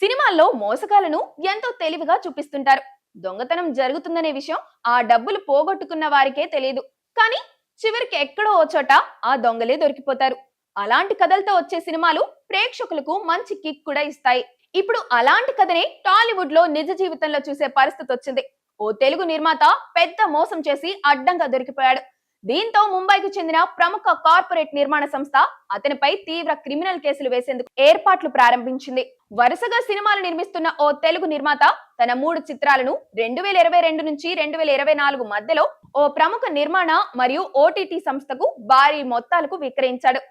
సినిమాల్లో మోసగాలను ఎంతో తెలివిగా చూపిస్తుంటారు. దొంగతనం జరుగుతుందనే విషయం ఆ డబ్బులు పోగొట్టుకున్న వారికే తెలియదు. కానీ చివరికి ఎక్కడో ఓ చోట ఆ దొంగలే దొరికిపోతారు. అలాంటి కథలతో వచ్చే సినిమాలు ప్రేక్షకులకు మంచి కిక్ కూడా ఇస్తాయి. ఇప్పుడు అలాంటి కథనే టాలీవుడ్లో నిజ జీవితంలో చూసే పరిస్థితి వచ్చింది ఓ తెలుగు నిర్మాత పెద్ద మోసం చేసి అడ్డంగా దొరికిపోయాడు. దీంతో ముంబైకి చెందిన ప్రముఖ కార్పొరేట్ నిర్మాణ సంస్థ అతనిపై తీవ్ర క్రిమినల్ కేసులు వేసేందుకు ఏర్పాట్లు ప్రారంభించింది. వరుసగా సినిమాలు నిర్మిస్తున్న ఓ తెలుగు నిర్మాత తన మూడు చిత్రాలను రెండు వేల ఇరవై రెండు నుంచి రెండు వేల ఇరవై నాలుగు మధ్యలో ఓ ప్రముఖ నిర్మాణ మరియు ఓటీటీ సంస్థకు భారీ మొత్తాలకు విక్రయించాడు.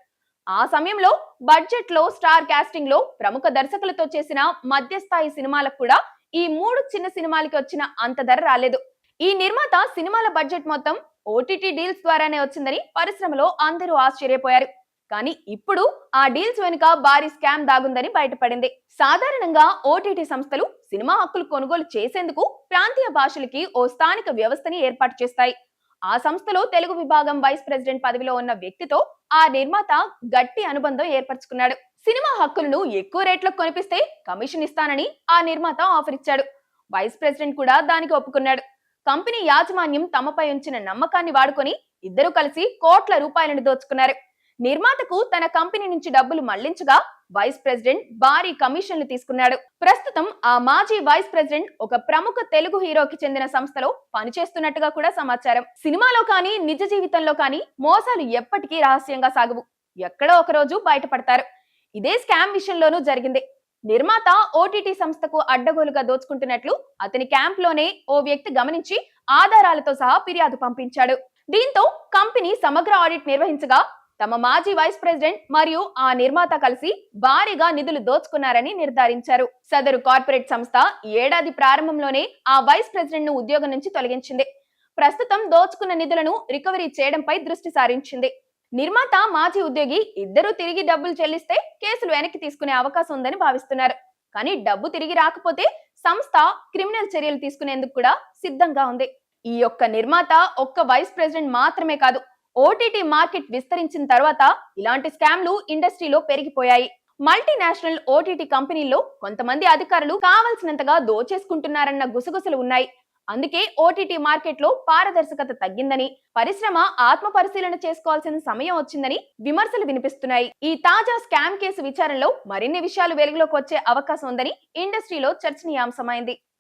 ఆ సమయంలో బడ్జెట్లో స్టార్ కాస్టింగ్లో ప్రముఖ దర్శకులతో చేసిన మధ్యస్థాయి సినిమాలకు కూడా ఈ మూడు చిన్న సినిమాలకి వచ్చిన అంత ధర రాలేదు. ఈ నిర్మాత సినిమాల బడ్జెట్ మొత్తం ఓటీటీ డీల్స్ ద్వారానే వచ్చిందని పరిశ్రమలో అందరూ ఆశ్చర్యపోయారు. కానీ ఇప్పుడు ఆ డీల్స్ వెనుక భారీ స్కామ్ దాగుందని బయటపడింది. సాధారణంగా ఓటీటీ సంస్థలు సినిమా హక్కులు కొనుగోలు చేసేందుకు ప్రాంతీయ భాషలకి ఓ స్థానిక వ్యవస్థని ఏర్పాటు చేస్తాయి. ఆ సంస్థలో తెలుగు విభాగం వైస్ ప్రెసిడెంట్ పదవిలో ఉన్న వ్యక్తితో ఆ నిర్మాత గట్టి అనుబంధం ఏర్పరచుకున్నాడు. సినిమా హక్కులను ఎక్కువ రేట్లకు కొనిపిస్తే కమిషన్ ఇస్తానని ఆ నిర్మాత ఆఫర్ ఇచ్చాడు. వైస్ ప్రెసిడెంట్ కూడా దానికి ఒప్పుకున్నాడు. కంపెనీ యాజమాన్యం తమపై ఉంచిన నమ్మకాన్ని వాడుకొని ఇద్దరు కలిసి కోట్ల రూపాయలను దోచుకున్నారు. నిర్మాతకు తన కంపెనీ నుంచి డబ్బులు మళ్ళించగా వైస్ ప్రెసిడెంట్ భారీ కమిషన్లు తీసుకున్నాడు. ప్రస్తుతం ఆ మాజీ వైస్ ప్రెసిడెంట్ ఒక ప్రముఖ తెలుగు హీరోకి చెందిన సంస్థలో పనిచేస్తున్నట్టుగా కూడా సమాచారం. సినిమాలో కానీ నిజ జీవితంలో కానీ మోసాలు ఎప్పటికీ రహస్యంగా సాగవు. ఎక్కడో ఒక రోజు బయటపడతారు. ఇదే స్కామ్ విషయంలోనూ జరిగింది. నిర్మాత ఓటీటీ సంస్థకు అడ్డగోలుగా దోచుకుంటున్నట్లు అతని క్యాంప్లోనే ఓ వ్యక్తి గమనించి ఆధారాలతో సహా ఫిర్యాదు పంపించాడు. దీంతో కంపెనీ సమగ్ర ఆడిట్ నిర్వహించగా తమ మాజీ వైస్ ప్రెసిడెంట్ మరియు ఆ నిర్మాత కలిసి భారీగా నిధులు దోచుకున్నారని నిర్ధారించారు. సదరు కార్పొరేట్ సంస్థ ఏడాది ప్రారంభంలోనే ఆ వైస్ ప్రెసిడెంట్ను ఉద్యోగం నుంచి తొలగించింది. ప్రస్తుతం దోచుకున్న నిధులను రికవరీ చేయడంపై దృష్టి సారించింది. నిర్మాత మాజీ ఉద్యోగి ఇద్దరూ తిరిగి డబ్బులు చెల్లిస్తే కేసులు వెనక్కి తీసుకునే అవకాశం ఉందని భావిస్తున్నారు. కానీ డబ్బు తిరిగి రాకపోతే సంస్థ క్రిమినల్ చర్యలు తీసుకునేందుకు కూడా సిద్ధంగా ఉంది. ఈ యొక్క నిర్మాత ఒక్క వైస్ ప్రెసిడెంట్ మాత్రమే కాదు ఓటీటీ మార్కెట్ విస్తరించిన తర్వాత ఇలాంటి స్కామ్లు ఇండస్ట్రీలో పెరిగిపోయాయి. మల్టీనేషనల్ ఓటీటీ కంపెనీల్లో కొంతమంది అధికారులు కావలసినంతగా దోచేసుకుంటున్నారన్న గుసగుసలు ఉన్నాయి. అందుకే ఓటీటీ మార్కెట్లో పారదర్శకత తగ్గిందని పరిశ్రమ ఆత్మ పరిశీలన చేసుకోవాల్సిన సమయం వచ్చిందని విమర్శలు వినిపిస్తున్నాయి. ఈ తాజా స్కామ్ కేసు విచారణలో మరిన్ని విషయాలు వెలుగులోకి వచ్చే అవకాశం ఉందని ఇండస్ట్రీలో చర్చనీయాంశమైంది.